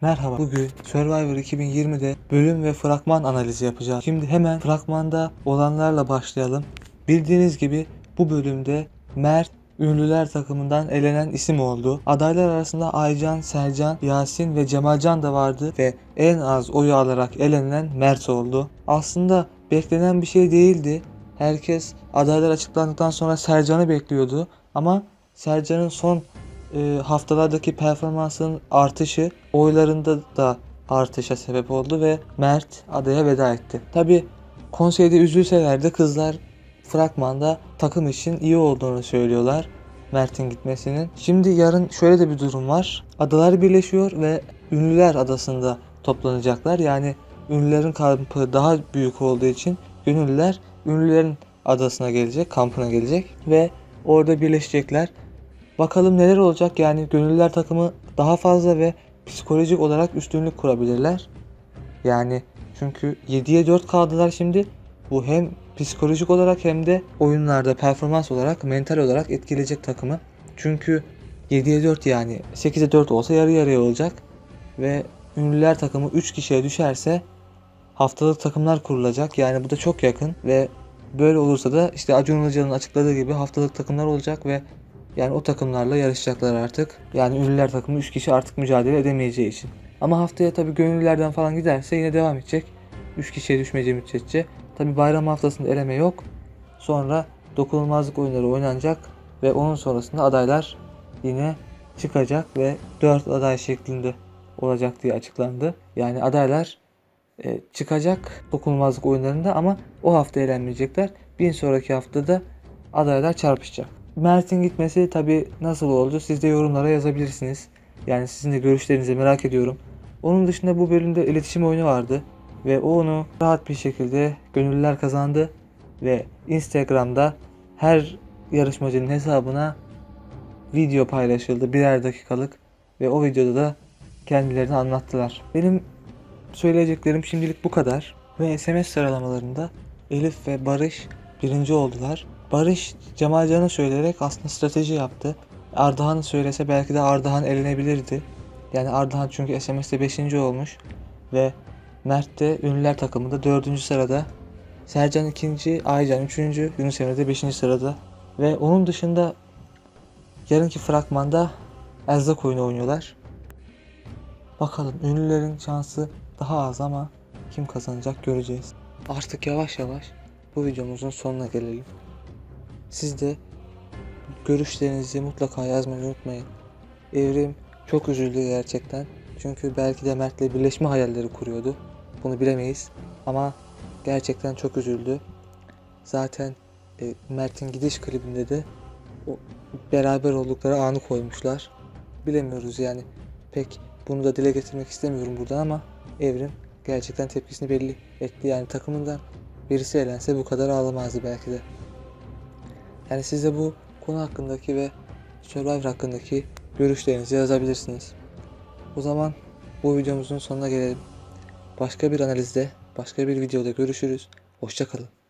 Merhaba. Bugün Survivor 2020'de bölüm ve fragman analizi yapacağız. Şimdi hemen fragmanda olanlarla başlayalım. Bildiğiniz gibi bu bölümde Mert ünlüler takımından elenen isim oldu. Adaylar arasında Aycan, Sercan, Yasin ve Cemalcan da vardı ve en az oyu alarak elenen Mert oldu. Aslında beklenen bir şey değildi. Herkes adaylar açıklandıktan sonra Sercan'ı bekliyordu ama Sercan'ın son e, haftalardaki performansının artışı oylarında da artışa sebep oldu ve Mert adaya veda etti. Tabi konseyde üzülseler de kızlar fragmanda takım için iyi olduğunu söylüyorlar Mert'in gitmesinin. Şimdi yarın şöyle de bir durum var. Adalar birleşiyor ve Ünlüler Adası'nda toplanacaklar. Yani ünlülerin kampı daha büyük olduğu için gönüllüler ünlülerin adasına gelecek, kampına gelecek ve orada birleşecekler. Bakalım neler olacak yani gönüllüler takımı daha fazla ve psikolojik olarak üstünlük kurabilirler. Yani çünkü 7'ye 4 kaldılar şimdi. Bu hem psikolojik olarak hem de oyunlarda performans olarak, mental olarak etkileyecek takımı. Çünkü 7'ye 4 yani 8'e 4 olsa yarı yarıya olacak. Ve ünlüler takımı 3 kişiye düşerse haftalık takımlar kurulacak. Yani bu da çok yakın ve böyle olursa da işte Acun Ilıcalı'nın açıkladığı gibi haftalık takımlar olacak ve yani o takımlarla yarışacaklar artık. Yani ünlüler takımı 3 kişi artık mücadele edemeyeceği için. Ama haftaya tabii gönüllülerden falan giderse yine devam edecek. 3 kişiye düşmeyeceği müddetçe. Tabii bayram haftasında eleme yok. Sonra dokunulmazlık oyunları oynanacak ve onun sonrasında adaylar yine çıkacak ve 4 aday şeklinde olacak diye açıklandı. Yani adaylar e, çıkacak dokunulmazlık oyunlarında ama o hafta elenmeyecekler. Bir sonraki haftada adaylar çarpışacak. Mert'in gitmesi tabi nasıl oldu siz de yorumlara yazabilirsiniz. Yani sizin de görüşlerinizi merak ediyorum. Onun dışında bu bölümde iletişim oyunu vardı. Ve o onu rahat bir şekilde gönüllüler kazandı. Ve Instagram'da her yarışmacının hesabına video paylaşıldı birer dakikalık. Ve o videoda da kendilerini anlattılar. Benim söyleyeceklerim şimdilik bu kadar. Ve SMS sıralamalarında Elif ve Barış birinci oldular. Barış Cemalcan'ı söyleyerek aslında strateji yaptı. Ardahan'ı söylese belki de Ardahan elenebilirdi. Yani Ardahan çünkü SMS'te 5. olmuş ve Mert de ünlüler takımında 4. sırada. Sercan 2. Aycan 3. Yunus Emre de 5. sırada. Ve onun dışında yarınki fragmanda Erzak oyunu oynuyorlar. Bakalım ünlülerin şansı daha az ama kim kazanacak göreceğiz. Artık yavaş yavaş bu videomuzun sonuna gelelim. Siz de görüşlerinizi mutlaka yazmayı unutmayın. Evrim çok üzüldü gerçekten. Çünkü belki de Mert'le birleşme hayalleri kuruyordu. Bunu bilemeyiz. Ama gerçekten çok üzüldü. Zaten e, Mert'in gidiş klibinde de o beraber oldukları anı koymuşlar. Bilemiyoruz yani. Pek bunu da dile getirmek istemiyorum buradan ama Evrim gerçekten tepkisini belli etti. Yani takımından birisi elense bu kadar ağlamazdı belki de. Yani siz de bu konu hakkındaki ve Survivor hakkındaki görüşlerinizi yazabilirsiniz. O zaman bu videomuzun sonuna gelelim. Başka bir analizde, başka bir videoda görüşürüz. Hoşçakalın.